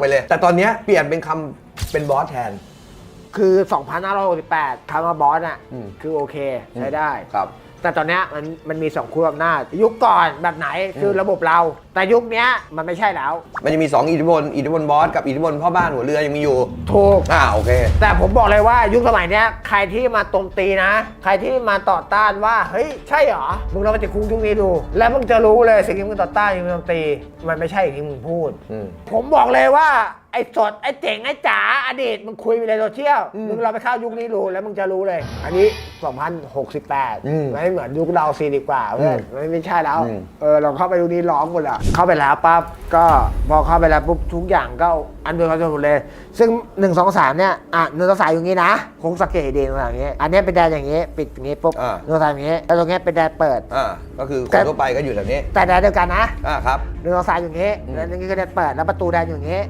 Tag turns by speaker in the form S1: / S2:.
S1: ไปเลย แต่ตอนเนี้ยเปลี่ยนเป็นคำเป็นบอสแทน
S2: คือ 2568คำว่าบอสอะ
S1: อืม
S2: คือโอเค ใช้ได้
S1: ครับ
S2: แต่ตอนเนี้ยมันมันมีสองขั้วอำนาจยุคก่อนแบบไหนคือระบบเรา แต่ยุคเนี้ยมันไม่ใช่แล้ว
S1: มันจะมี 2 อิทธิพล อิทธิพลบอสกับอิทธิพลพ่อบ้านหัวเรือยังมีอยู่
S2: ถูก
S1: อ่าโอเค
S2: แต่ผมบอกเลยว่ายุคสมัยเนี้ยใครที่มาโจมตีนะ ใครที่มาต่อต้านว่า เฮ้ย ใช่เหรอ มึงลองไปติดคุกยุคนี้ดู แล้วมึงจะรู้เลยสิ่งที่มึงต่อต้านสิ่งที่มึงโจมตี มันไม่ใช่อย่างที่มึงพูด
S1: อืม
S2: ผมบอกเลยว่า ไอ้สดไอ้เจ๋งไอ้จ๋าอดีตมึงคุยไปในโซเชียล
S1: อืม
S2: มึงเราไปเข้ายุคนี้ดูแล้วมึงจะรู้เลย อันนี้
S1: อืม
S2: 2068ไม่เหมือนยุคเราซีดีกว่าเพื่อน
S1: อืม
S2: ไม่ไม่ใช่แล้ว
S1: อืม
S2: เออเราเข้าไปยุคนี้ร้องหมดอะเข้าไปแล้วปั๊บก็พอเข้าไปแล้วปุ๊บทุกอย่างก็อันเดียวกันหมดเลย ซึ่ง1 2 3เนี่ยอะหนึ่งสองสามอย่างนี้นะคงสังเกตดีตรงอย่างนี้อันเนี้ยเป็นแดนอย่างนี้ ปิดอย่างนี้ปุ๊บ
S1: อ่า
S2: หนึ่งสองสามอย่างนี้แล้วตรงเนี้ยเป็นแดนเปิด
S1: อ่าก็คือค
S2: แต่
S1: นทั่วไปก็อยู่แถวนี้
S2: แต่แดนเดียวกันนะ
S1: อ่าครับ
S2: หนึ่งสองสามอย่างนี้
S1: อืม
S2: แล้วตรงนี้ก็แดนเปิดแล้วประตูแดนอยู่อย่างนี้